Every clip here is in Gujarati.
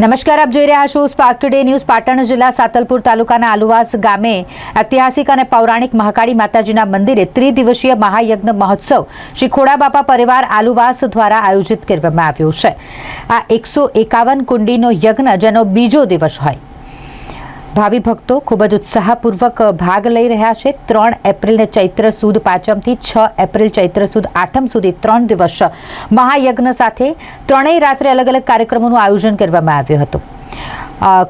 નમસ્કાર, આપ જોઈ રહ્યા છો સ્પાર્ક ટુડે ન્યૂઝ પાટણ જિલ્લા સાતલપુર તાલુકાના આલુવાસ ગામે ઐતિહાસિક અને પૌરાણિક મહાકાળી માતાજીના મંદિરે ત્રિદિવસીય મહાયજ્ઞ મહોત્સવ શ્રી ખોડાબાપા પરિવાર આલુવાસ દ્વારા આયોજિત કરવામાં આવ્યો છે. આ એકસો એકાવન કુંડીનો યજ્ઞ, જેનો બીજો દિવસ હોય. ભાવિ ભક્તો ખૂબ જ ઉત્સાહપૂર્વક ભાગ લઈ રહ્યા છે. ત્રણ એપ્રિલને ચૈત્ર સુદ પાંચમથી છ એપ્રિલ ચૈત્ર સુદ આઠમ સુધી ત્રણ દિવસ મહાયજ્ઞ સાથે ત્રણેય રાત્રે અલગ અલગ કાર્યક્રમોનું આયોજન કરવામાં આવ્યું હતું.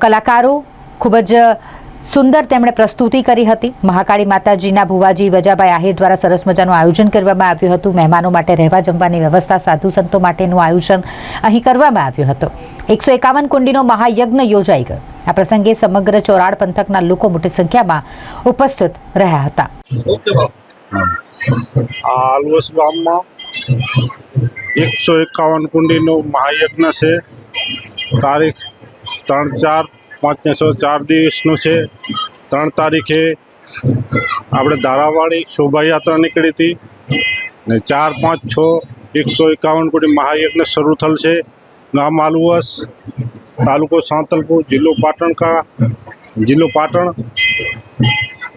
કલાકારો ખૂબ જ સુંદર તેમણે પ્રસ્તુતિ કરી હતી. મહાકાળી માતાજીના ભુવાજી વજાભાઈ આહિર દ્વારા સરસ મજાનું આયોજન કરવામાં આવ્યું હતું. મહેમાનો માટે રહેવા જમવાની વ્યવસ્થા, સાધુ સંતો માટેનું આયોજન અહીં કરવામાં આવ્યું હતું. એકસો એકાવન કુંડીનો મહાયજ્ઞ યોજાઈ ગયો. આ પ્રસંગે સમગ્ર ચોરાડ પંથકના લોકો મોટી સંખ્યામાં ઉપસ્થિત રહ્યા હતા. એકસો એકાવન કુંડીનો મહાયજ્ઞ છે. તારીખ ત્રણ ચાર પાંચ સો ચાર દિવસનું છે. ત્રણ તારીખે આપણે ધારાવાળી શોભાયાત્રા નીકળી હતી. ને ચાર, પાંચ, છ, એકસો એકાવન કોટી મહાયજ્ઞ શરૂ થયેલ છે ગામ આલુવસ તાલુકો સાંતલપુર, જિલ્લો પાટણ કા, જિલ્લો પાટણ.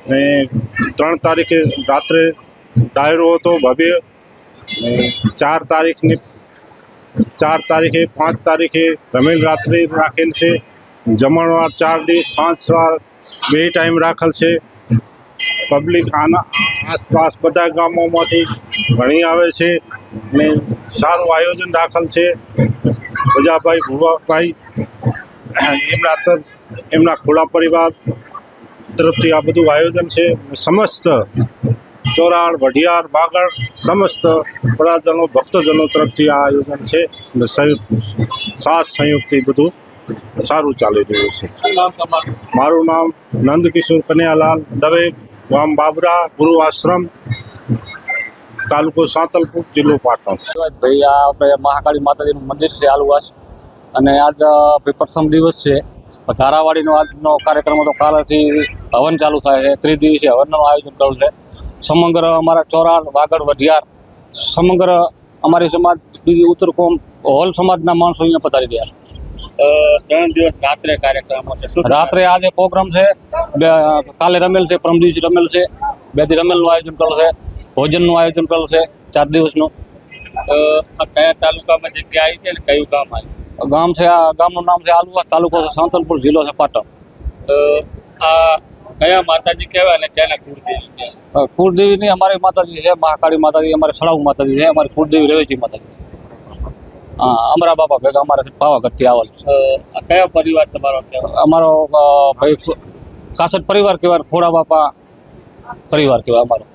ને ત્રણ તારીખે રાત્રે ડાયરો હતો ભવ્ય. ને ચાર તારીખની, ચાર તારીખે, પાંચ તારીખે રમેલ રાત્રે રાખેલ છે. જમણવાર ચાર દિવસ, સાંજવાર બે ટાઈમ રાખેલ છે. પબ્લિક આના આસપાસ બધા ગામોમાંથી ઘણી આવે છે ને સારું આયોજન રાખેલ છે. પ્રજાભાઈ ભુવાભાઈ, એમના એમના ખોડા પરિવાર તરફથી આ બધું આયોજન છે. સમસ્ત ચોરાડ, વઢિયાર બાગળ સમસ્ત પ્રજાજનો ભક્તજનો તરફથી આ આયોજન છે. સંયુક્ત સાથ સંયુક્તથી બધું સારું ચાલી રહ્યું છે. મારું નામ નંદકિશોર કનૈયાલાલ દવે ગામ બાબરા ગુરુ આશ્રમ તાલુકો સાંતલપુર જિલ્લો પાટણ. ભાઈ આ આપણે મહાકાળી માતાજીનું મંદિર છે આલુવાસ અને આજ પ્રથમ દિવસ છે. ધારાવાડીનો આજનો કાર્યક્રમ હતો કાલથી હવન ચાલુ થાય છે. ત્રિદિવસીય હવનનું આયોજન કરેલું છે. સમગ્ર અમારા ચોરાણ વાગડ વઢિયાર સમગ્ર અમારી સમાજ બીજી ઉત્તર કોમ હોલ સમાજના માણસો અહીંયા પધારી રહ્યા છે. ત્રણ દિવસ રાત્રે કાર્યક્રમ હશે. રાત્રે આજે પ્રોગ્રામ છે. બે કાલે રમેલ છે પરમ દિવસે રમેલ છે. બે દી રમેલનું આયોજન કરેલું છે. ભોજનનું આયોજન કરેલું છે ચાર દિવસનું. કયા તાલુકામાં જગ્યા આવી છે અને કયું ગામ આવ્યું ગામ છે આ ગામનું નામ છે આલુવા તાલુકો છે સાંતલપુર જિલ્લો છે પાટણ. આ કયા માતાજી કહેવાય અને ક્યાંના કુળદેવી કુળદેવીની અમારી માતાજી છે મહાકાળી માતાજી અમારે સળાવ માતાજી છે અમારી કુળદેવી રેવેચી માતાજી છે. હા અમરા બાપા ભેગા અમારે પાવાગઢથી આવેલ કયો પરિવાર તમારો અમારો ભાઈ કાસટ પરિવાર કહેવાય ખોડા બાપા પરિવાર કહેવાય અમારો.